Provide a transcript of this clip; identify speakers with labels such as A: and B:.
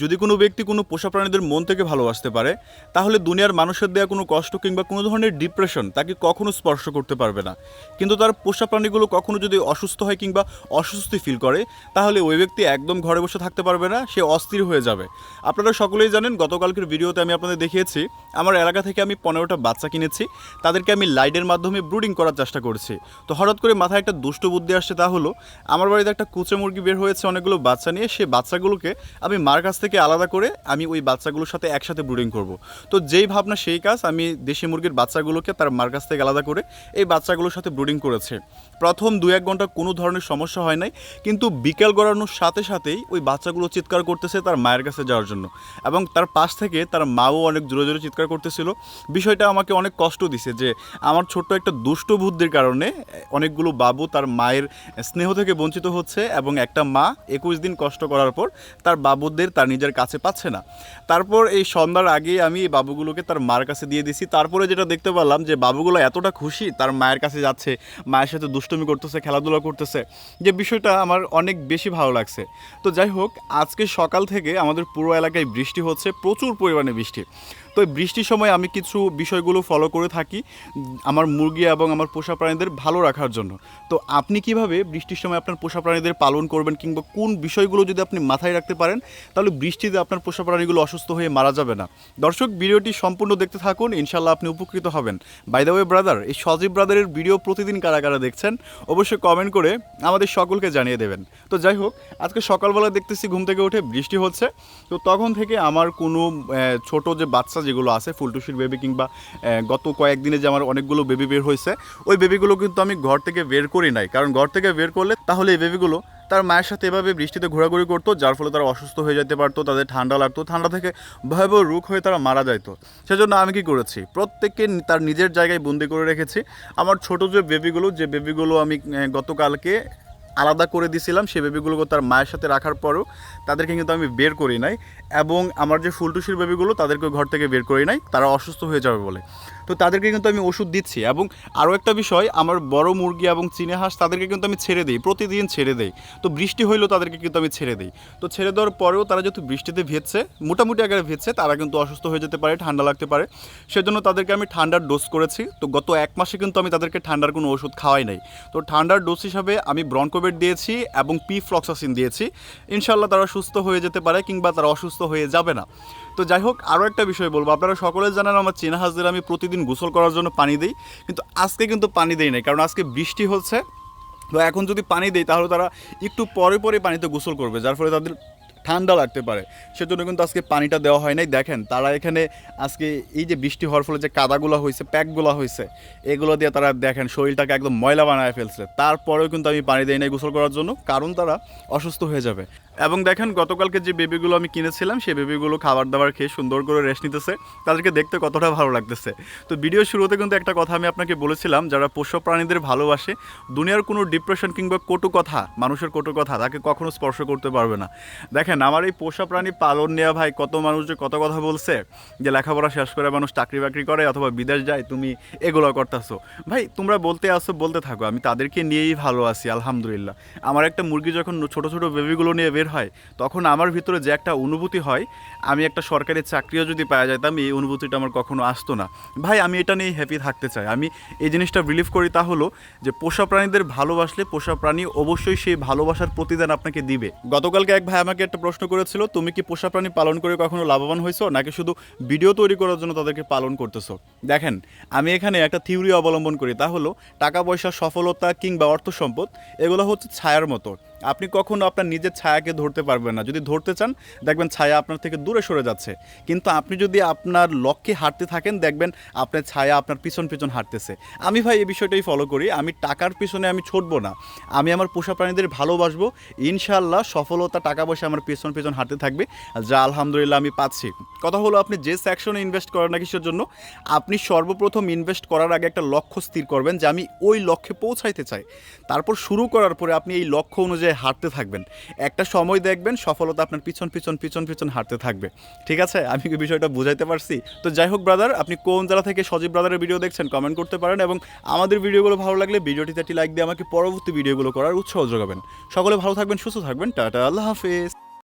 A: যদি কোনো ব্যক্তি কোনো পোষা প্রাণীদের মন থেকে ভালোবাসতে পারে, তাহলে দুনিয়ার মানুষের দেওয়া কোনো কষ্ট কিংবা কোনো ধরনের ডিপ্রেশন তাকে কখনো স্পর্শ করতে পারবে না। কিন্তু তার পোষা প্রাণীগুলো কখনো যদি অসুস্থ হয় কিংবা অস্বস্তি ফিল করে, তাহলে ওই ব্যক্তি একদম ঘরে বসে থাকতে পারবে না, সে অস্থির হয়ে যাবে। আপনারা সকলেই জানেন, গতকালকের ভিডিওতে আমি আপনাদের দেখিয়েছি, আমার এলাকা থেকে আমি পনেরোটা বাচ্চা কিনেছি, তাদেরকে আমি লাইটের মাধ্যমে ব্রুডিং করার চেষ্টা করছি। তো হঠাৎ করে মাথায় একটা দুষ্ট বুদ্ধি আসছে, তা হলো, আমার বাড়িতে একটা কুচে মুরগি বের হয়েছে, অনেকগুলো বাচ্চা নিয়ে, সে বাচ্চাগুলোকে আমি মার কাছ থেকে আলাদা করে আমি ওই বাচ্চাগুলোর সাথে একসাথে ব্রুডিং করব। তো যেই ভাবনা, সেই কাজ আমি দেশি মুরগির বাচ্চাগুলোকে তার মার কাছ থেকে আলাদা করে এই বাচ্চাগুলোর সাথে ব্রুডিং করেছে। প্রথম দু এক ঘণ্টা কোনো ধরনের সমস্যা হয় নাই, কিন্তু বিকেল গড়ানোর সাথে সাথেই ওই বাচ্চাগুলো চিৎকার করতেছে তার মায়ের কাছে যাওয়ার জন্য এবং তার পাশ থেকে তার মাও অনেক জোরে জোরে চিৎকার করতেছিল। বিষয়টা আমাকে অনেক কষ্ট দিছে যে আমার ছোট্ট একটা দুষ্ট বুদ্ধির কারণে অনেকগুলো বাবু তার মায়ের স্নেহ থেকে বঞ্চিত হচ্ছে এবং একটা মা একুশ দিন কষ্ট করার পর তার বাবুদের তার নিজের কাছে পাচ্ছে না। তারপর এই সন্ধ্যার আগেই আমি এই বাবুগুলোকে তার মার কাছে দিয়ে দিছি। তারপরে যেটা দেখতে পেলাম যে বাবুগুলো এতটা খুশি তার মায়ের কাছে যাচ্ছে, মায়ের সাথে দুষ্টুমি করতেছে, খেলাধুলা করতেছে, যে বিষয়টা আমার অনেক বেশি ভালো লাগছে। তো যাই হোক, আজকে সকাল থেকে আমাদের পুরো এলাকায় বৃষ্টি হচ্ছে, প্রচুর পরিমাণে বৃষ্টি। তো এই বৃষ্টির সময় আমি কিছু বিষয়গুলো ফলো করে থাকি, আমার মুরগি এবং আমার পোষা প্রাণীদের ভালো রাখার জন্য। তো আপনি কীভাবে বৃষ্টির সময় আপনার পোষা প্রাণীদের পালন করবেন কিংবা কোন বিষয়গুলো যদি আপনি মাথায় রাখতে পারেন, তাহলে বৃষ্টিতে আপনার পোষা প্রাণীগুলো অসুস্থ হয়ে মারা যাবে না। দর্শক, ভিডিওটি সম্পূর্ণ দেখতে থাকুন ইনশাল্লাহ আপনি উপকৃত হবেন। বাই দ্য ওয়ে ব্রাদার এই সজীব ব্রাদারের ভিডিও প্রতিদিন কারা কারা দেখছেন, অবশ্যই কমেন্ট করে আমাদের সকলকে জানিয়ে দেবেন। তো যাই হোক, আজকে সকালবেলা দেখতেছি ঘুম থেকে উঠে বৃষ্টি হচ্ছে। তো তখন থেকে আমার কোনো ছোট যে বাচ্চা যেগুলো আছে, ফুলটুসির বেবি কিংবা গত কয়েকদিনে যে আমার অনেকগুলো বেবি বের হয়েছে, ওই বেবিগুলো কিন্তু আমি ঘর থেকে বের করি নাই। কারণ ঘর থেকে বের করলে তাহলে এই বেবিগুলো তার মায়ের সাথে এভাবে বৃষ্টিতে ঘোরাঘুরি করতো, যার ফলে তারা অসুস্থ হয়ে যেতে পারতো, তাদের ঠান্ডা লাগতো, ঠান্ডা থেকে ভয়াবহ রোগ হয়ে তারা মারা যাইতো। সেজন্য আমি কি করেছি? প্রত্যেককে তার নিজের জায়গায় বন্দি করে রেখেছি। আমার ছোট যে বেবিগুলো যে বেবিগুলো আমি গতকালকে আলাদা করে দিছিলাম সেই বেবিগুলোকে তার মায়ের সাথে রাখার পরও তাদেরকে কিন্তু আমি বের করি নাই এবং আমার যে ফুলটুসির বেবিগুলো, তাদেরকে ঘর থেকে বের করি নাই, তারা অসুস্থ হয়ে যাবে বলে। তো তাদেরকে কিন্তু আমি ওষুধ দিচ্ছি। এবং আরও একটা বিষয়, আমার বড় মুরগি এবং চিনে হাঁস তাদেরকে কিন্তু আমি ছেড়ে দিই, প্রতিদিন ছেড়ে দেই। তো বৃষ্টি হইলেও তাদেরকে কিন্তু আমি ছেড়ে দিই। তো ছেড়ে দেওয়ার পরেও তারা যেহেতু বৃষ্টিতে ভেজছে, মোটামুটি আকারে ভেজছে, তারা কিন্তু অসুস্থ হয়ে যেতে পারে, ঠান্ডা লাগতে পারে। সেজন্য তাদেরকে আমি ঠান্ডার ডোজ করেছি। তো গত এক মাসে কিন্তু আমি তাদেরকে ঠান্ডার কোনো ওষুধ খাওয়াই নাই। তো ঠান্ডার ডোজ হিসাবে আমি ব্রনকোভেট দিয়েছি এবং পি ফ্লক্সাসিন দিয়েছি। ইনশাল্লাহ তারা সুস্থ হয়ে যেতে পারে কিংবা তারা অসুস্থ হয়ে যাবে না। তো যাই হোক আরও একটা বিষয় বলব। আপনারা সকলে জানেন আমার চীনা হাঁসদের আমি প্রতিদিন গোসল করার জন্য পানি দিই, কিন্তু আজকে কিন্তু পানি দেই নাই, কারণ আজকে বৃষ্টি হচ্ছে। তো এখন যদি পানি দেই, তাহলে তারা একটু পরে পরে পানিতে গোসল করবে, যার ফলে তাদের ঠান্ডা লাগতে পারে। সেজন্য কিন্তু আজকে পানিটা দেওয়া হয় নাই। দেখেন, তারা এখানে আজকে এই যে বৃষ্টি হওয়ার ফলে যে কাদাগুলো হয়েছে, প্যাকগুলো হয়েছে, এগুলো দিয়ে তারা দেখেন শরীরটাকে একদম ময়লা বানায় ফেলছে। তারপরেও কিন্তু আমি পানি দেই নাই গোসল করার জন্য, কারণ তারা অসুস্থ হয়ে যাবে। এবং দেখেন, গতকালকে যে বেবিগুলো আমি কিনেছিলাম, সেই বেবিগুলো খাবার দাবার খেয়ে সুন্দর করে রেস্ট নিতেছে। তাদেরকে দেখতে কতটা ভালো লাগতেছে। তো ভিডিও শুরুতে কিন্তু একটা কথা আমি আপনাকে বলেছিলাম, যারা পোষ্য প্রাণীদের ভালোবাসে, দুনিয়ার কোনো ডিপ্রেশন কিংবা কটু কথা, মানুষের কটু কথা, তাকে কখনো স্পর্শ করতে পারবে না। দেখেন, আমার এই পোষা প্রাণী পালন নেওয়া ভাই, কত মানুষ যে কত কথা বলছে, যে লেখাপড়া শেষ করে মানুষ চাকরি বাকরি করে অথবা বিদেশ যায়, তুমি এগুলো করতেছো। ভাই, তোমরা বলতে আসো, বলতে থাকো, আমি তাদেরকে নিয়েই ভালো আছি, আলহামদুলিল্লাহ। আমার একটা মুরগি যখন ছোট ছোট বেবিগুলো নিয়ে বের হয়, তখন আমার ভিতরে যে একটা অনুভূতি হয়, আমি একটা সরকারি চাকরিও যদি পাওয়া যেতাম এই অনুভূতিটা আমার কখনো আসতো না। ভাই, আমি এটা নিয়ে হ্যাপি থাকতে চাই। আমি এই জিনিসটা বিলিভ করি তা হলো যে, পোষা প্রাণীদের ভালোবাসলে পোষা প্রাণী অবশ্যই সেই ভালোবাসার প্রতিদান আপনাকে দিবে। গতকালকে এক ভাই আমাকে একটা প্রশ্ন করেছিল, তুমি কি পোষা প্রাণী পালন করে কখনো লাভবান হয়েছো নাকি শুধু ভিডিও তৈরি করার জন্য তাদেরকে পালন করতেছো? দেখেন, আমি এখানে একটা থিওরি অবলম্বন করি, তা হলো টাকা পয়সা, সফলতা কিংবা অর্থ সম্পদ, এগুলো হচ্ছে ছায়ার মতো। আপনি কখনো আপনার নিজের ছায়াকে ধরতে পারবেন না। যদি ধরতে চান, দেখবেন ছায়া আপনার থেকে দূরে সরে যাচ্ছে। কিন্তু আপনি যদি আপনার লক্ষ্যে হাঁটতে থাকেন, দেখবেন আপনার ছায়া আপনার পিছন পিছন হাঁটতেছে। আমি ভাই এই বিষয়টাই ফলো করি। আমি টাকার পিছনে আমি ছুটবো না। আমি আমার পোষা প্রাণীদের ভালোবাসবো। ইনশাল্লাহ সফলতা টাকা পয়সা আমার পিছন পিছন হাঁটতে থাকবে। যা আলহামদুলিল্লাহ আমি পাচ্ছি। কথা হলো, আপনি যে সেকশনে ইনভেস্ট করেন না কিসের জন্য, আপনি সর্বপ্রথম ইনভেস্ট করার আগে একটা লক্ষ্য স্থির করবেন যে আমি ওই লক্ষ্যে পৌঁছাইতে চাই। তারপর শুরু করার পরে আপনি এই লক্ষ্য অনুযায়ী হাঁটতে থাকবেন। একটা সময় দেখবেন সফলতা আপনার পিছন পিছন পিছন পিছন হাঁটতে থাকবে। ঠিক আছে? আমি কি বিষয়টা বুঝাইতে পারছি? তো যাই হোক ব্রাদার আপনি কোন জেলা থেকে সজীব ব্রাদারের ভিডিও দেখছেন কমেন্ট করতে পারেন এবং আমাদের ভিডিওগুলো ভালো লাগলে ভিডিওটিতে একটি লাইক দিয়ে আমাকে পরবর্তী ভিডিওগুলো করার উৎসাহ যোগাবেন। সকলে ভালো থাকবেন, সুস্থ থাকবেন। টাটা, আল্লাহ হাফেজ।